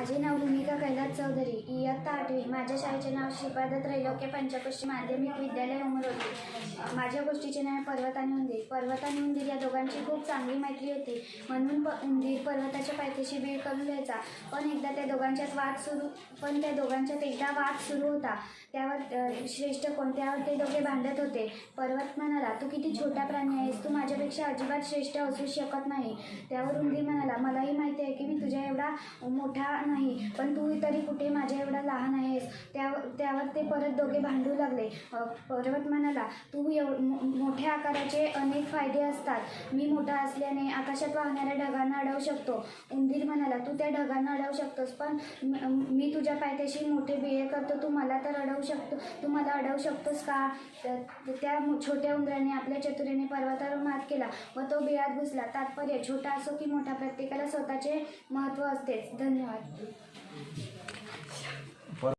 माझे नाव भूमिका कैलास चौधरी. इयत्ता आठवी. माझ्या शाळेचे नाव श्रीपाद त्रैलोक्य पंचकोशी माध्यमिक विद्यालय उमरवली. माझ्या गोष्टीचे नाव पर्वत आणि उंदीर. पर्वत आणि उंदीर या दोघांची खूप चांगली मैत्री होती. म्हणून प उंदीर पर्वताच्या पायथ्याशी वेळ करून घ्यायचा पण एकदा त्या दोघांच्यात वाद सुरू पण त्या दोघांच्यात एकदा वाद सुरू होता. त्यावर श्रेष्ठ कोणत्यावर ते दोघे भांडत होते. पर्वत म्हणाला तू किती छोटा प्राणी आहेस. तू माझ्यापेक्षा अजिबात श्रेष्ठ असू शकत नाही. त्यावर उंदीर म्हणाला मलाही माहिती आहे की मी तुझ्या एवढा मोठा नाही. पण तू तरी कुठे माझ्या एवढा लहान आहे आहेस त्यावर त्यावर ते परत दोघे भांडू लागले. पर्वत म्हणाला तू एव मोठ्या आकाराचे अनेक फायदे असतात. मी मोठा असल्याने आकाशात वाहणाऱ्या ढगांना अडवू शकतो. उंदीर म्हणाला तू त्या ढगांना अडवू शकतोस पण मी तुझ्या पायथ्याशी मोठे बिळे करतो. तू मला तर अडवू शकतो तू मला अडवू शकतोस का? त्या छोट्या उंदराने आपल्या चतुरीने पर्वतावर मात केला व तो बिळात घुसला. तात्पर्य छोटा असो की मोठा प्रत्येकाला स्वतःचे महत्त्व असतेच. धन्यवाद.